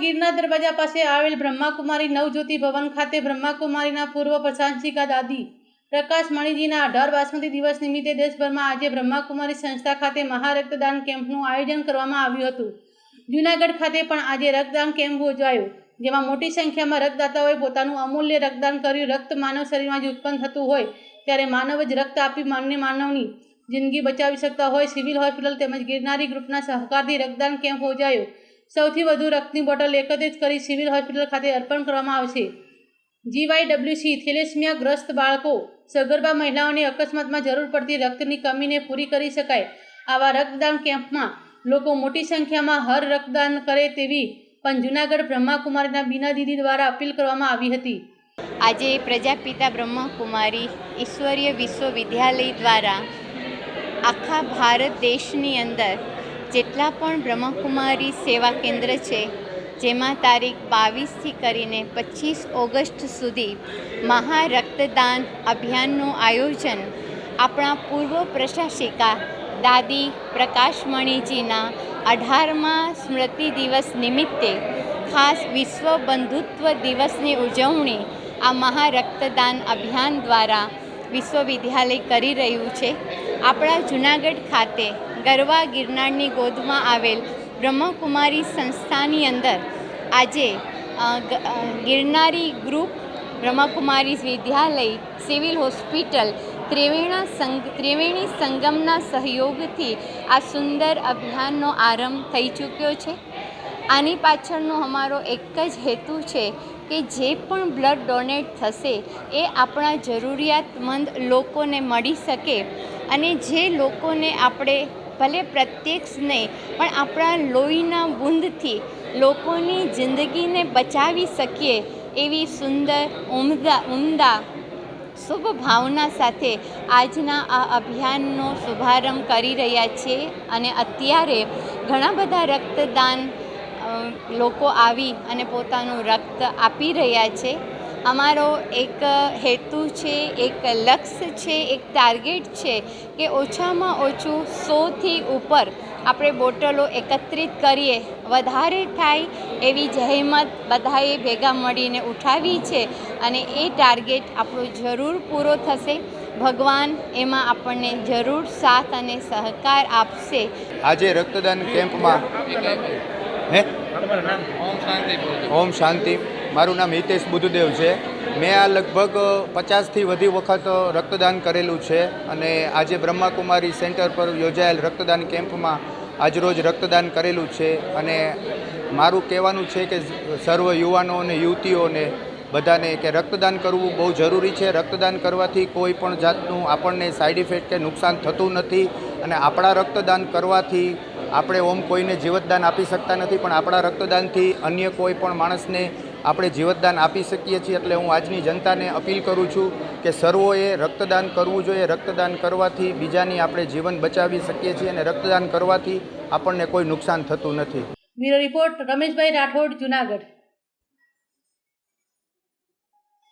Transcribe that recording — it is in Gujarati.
ગીરના દરવાજા પાસે આવેલ બ્રહ્માકુમારી નવજ્યોતિ ભવન ખાતે બ્રહ્માકુમારીના પૂર્વ પ્રશાંસિકા દાદી પ્રકાશ મણિજીના અઢાર બાસમતી દિવસ નિમિત્તે દેશભરમાં આજે બ્રહ્માકુમારી સંસ્થા ખાતે મહારક્તદાન કેમ્પનું આયોજન કરવામાં આવ્યું હતું. જૂનાગઢ ખાતે પણ આજે રક્તદાન કેમ્પ યોજાયો, જેમાં મોટી સંખ્યામાં રક્તદાતાઓએ પોતાનું અમૂલ્ય રક્તદાન કર્યું. રક્ત માનવ શરીરમાં જ ઉત્પન્ન થતું હોય ત્યારે માનવ જ રક્ત આપી માન્ય માનવની જિંદગી બચાવી શકતા હોય. સિવિલ હોસ્પિટલ તેમજ ગિરનારી ગ્રુપના સહકારથી રક્તદાન કેમ્પ યોજાયો. સૌથી વધુ રક્તની બોટલ એકત્રિત કરી સિવિલ હોસ્પિટલ ખાતે અર્પણ કરવામાં આવશે જીવાયડબ્લ્યુસી થેલેસમિયા ગ્રસ્ત બાળકો, સગર્ભા મહિલાઓને અકસ્માતમાં જરૂર પડતી રક્તની કમીને પૂરી કરી શકાય. આવા રક્તદાન કેમ્પમાં લોકો મોટી સંખ્યામાં હર રક્તદાન કરે તેવી પણ જૂનાગઢ બ્રહ્માકુમારીના બીના દીદી દ્વારા અપીલ કરવામાં આવી હતી. આજે પ્રજાપિતા બ્રહ્મકુમારી ઈશ્વરીય વિશ્વવિદ્યાલય દ્વારા આખા ભારત દેશની અંદર જેટલા પણ બ્રહ્મકુમારી સેવા કેન્દ્ર છે, જેમાં તારીખ બાવીસથી કરીને પચીસ ઓગસ્ટ સુધી મહા રક્તદાન અભિયાનનું આયોજન આપણા પૂર્વ પ્રશાસિકા દાદી પ્રકાશમણીજીના અઢારમા સ્મૃતિ દિવસ નિમિત્તે ખાસ વિશ્વ બંધુત્વ દિવસની ઉજવણી આ મહા રક્તદાન અભિયાન દ્વારા વિશ્વવિદ્યાલય કરી રહ્યું છે. આપણા જૂનાગઢ ખાતે ગરવા ગિરનારની ગોદમાં આવેલ બ્રહ્મકુમારી સંસ્થાની અંદર આજે Girnari group Brahmakumari Vidyalaya, civil hospital, ત્રિવેણા સંગ ત્રિવેણી સંગમના સહયોગથી આ સુંદર અભિયાનનો આરંભ થઈ ચૂક્યો છે. આની પાછળનો અમારો એક જ હેતુ છે કે જે પણ બ્લડ ડોનેટ થશે એ આપણા જરૂરિયાતમંદ લોકોને મળી શકે અને જે લોકોને આપણે ભલે પ્રત્યક્ષ નહીં, પણ આપણા લોહીના બૂંદથી લોકોની જિંદગીને બચાવી શકીએ એવી સુંદર ઉમદા ઉમદા શુભ ભાવના સાથે આજના આ અભિયાનનો શુભારંભ કરી રહ્યા છીએ અને અત્યારે ઘણા બધા રક્તદાન લોકો આવી અને પોતાનું રક્ત આપી રહ્યા છે. અમારો એક હેતુ છે એક લક્ષ્ય છે એક ટાર્ગેટ છે કે ઓછામાં ઓછું સોથી ઉપર આપણે બોટલો એકત્રિત કરીએ. વધારે થાય એવી જહેમત બધાએ ભેગા મળીને ઉઠાવી છે અને એ ટાર્ગેટ આપણો જરૂર પૂરો થશે. ભગવાન એમાં આપણને જરૂર સાથ અને સહકાર આપશે. આજે રક્તદાન કેમ્પમાં હે? ઓમ શાંતિ મારું નામ હિતેશ બુદ્ધદેવ છે. મેં આ લગભગ પચાસથી વધુ વખત રક્તદાન કરેલું છે અને આજે બ્રહ્માકુમારી સેન્ટર પર યોજાયેલ રક્તદાન કેમ્પમાં આજરોજ રક્તદાન કરેલું છે અને મારું કહેવાનું છે કે સર્વ યુવાનો અને યુવતીઓને બધાને કે રક્તદાન કરવું બહુ જરૂરી છે. રક્તદાન કરવાથી કોઈ પણ જાતનું આપણને સાઈડ ઇફેક્ટ કે નુકસાન થતું નથી અને આપણા રક્તદાન કરવાથી આપણે ઓમ કોઈને જીવતદાન આપી શકતા નથી, પણ આપણા રક્તદાનથી અન્ય કોઈ પણ માણસને આપણે જીવતદાન આપી શકીએ છીએ એટલે હું આજની જનતાને અપીલ કરું છું કે સર્વોએ રક્તદાન કરવું જોઈએ. રક્તદાન કરવાથી બીજાની આપણે જીવન બચાવી શકીએ છીએ અને રક્તદાન કરવાથી આપણને કોઈ નુકસાન થતું નથી. Bureau report Rameshbhai Rathod, Junagadh.